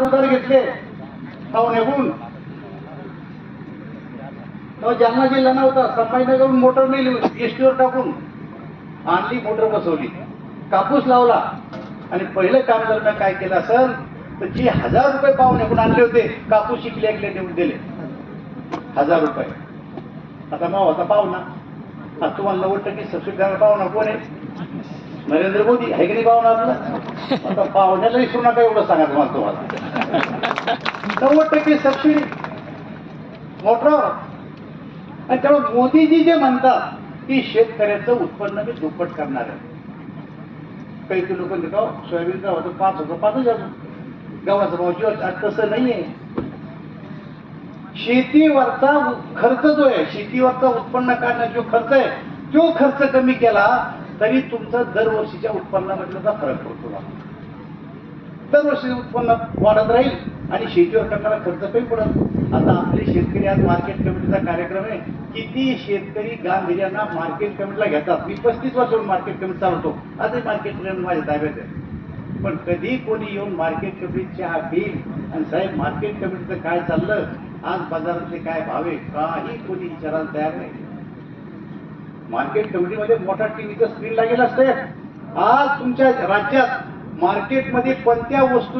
उधार घेतले पाहुण्याकडून तेव्हा जालना जिल्हा नव्हता संभाजीनगरहून मोटर नेली एसटीवर टाकून. आणली मोटर बसवली. कापूस लावला. आणि पहिलं काम जर का काय केलं असेल तर जे हजार रुपये पाहुण्याकडून आणले होते कापूस शिकले ऐकले देऊन दिले. हजार रुपये. आता माव आता पाहुणा आता तुम्हाला नव्वद टक्के सबसिडी द्यायला पाहुणा कोण आहे? नरेंद्र मोदी आहे की नाही पाहुणा आपला आता पाहुण्याला विसरू नका एवढं सांगायचं मला तुम्हाला. नव्वद टक्के सबसिडी. मोटरावर. आणि त्यामुळे मोदीजी जे म्हणतात की शेतकऱ्याचं उत्पन्न मी दुप्पट करणार आहे. काही लोक देतो सोयाबीन सोयाबीनचा होतं? पाच होतं पाच हजार गव्हाचा भाव जो आज तसं नाहीये. शेतीवरचा खर्च जो आहे शेतीवरचा उत्पन्न काढण्याचा जो खर्च आहे तो खर्च कमी केला तरी तुमचा दरवर्षीच्या उत्पन्नामधला फरक पडतो दरवर्षी उत्पन्न वाढत राहील आणि शेतीवर करणारा खर्च काही पडत. आता आपले शेतकरी आज मार्केट कमिटीचा कार्यक्रम आहे. किती शेतकरी गांभीर्यांना मार्केट कमिटीला घेतात? मी पस्तीस वर्षाहून मार्केट कमिटी चालवतो. आजही मार्केट कमिटी माझ्या ताब्यात आहे. पण कधी कोणी येऊन मार्केट कमिटीची हा बिल आणि साहेब मार्केट कमिटीचं काय चाललं? आज बाजारातले काय भाव आहे काही कोणी विचारायला तयार नाही. मार्केट कमिटीमध्ये मोठा टीव्हीचं स्क्रीन लागेल असते. आज तुमच्या राज्यात मार्केटमध्ये कोणत्या वस्तू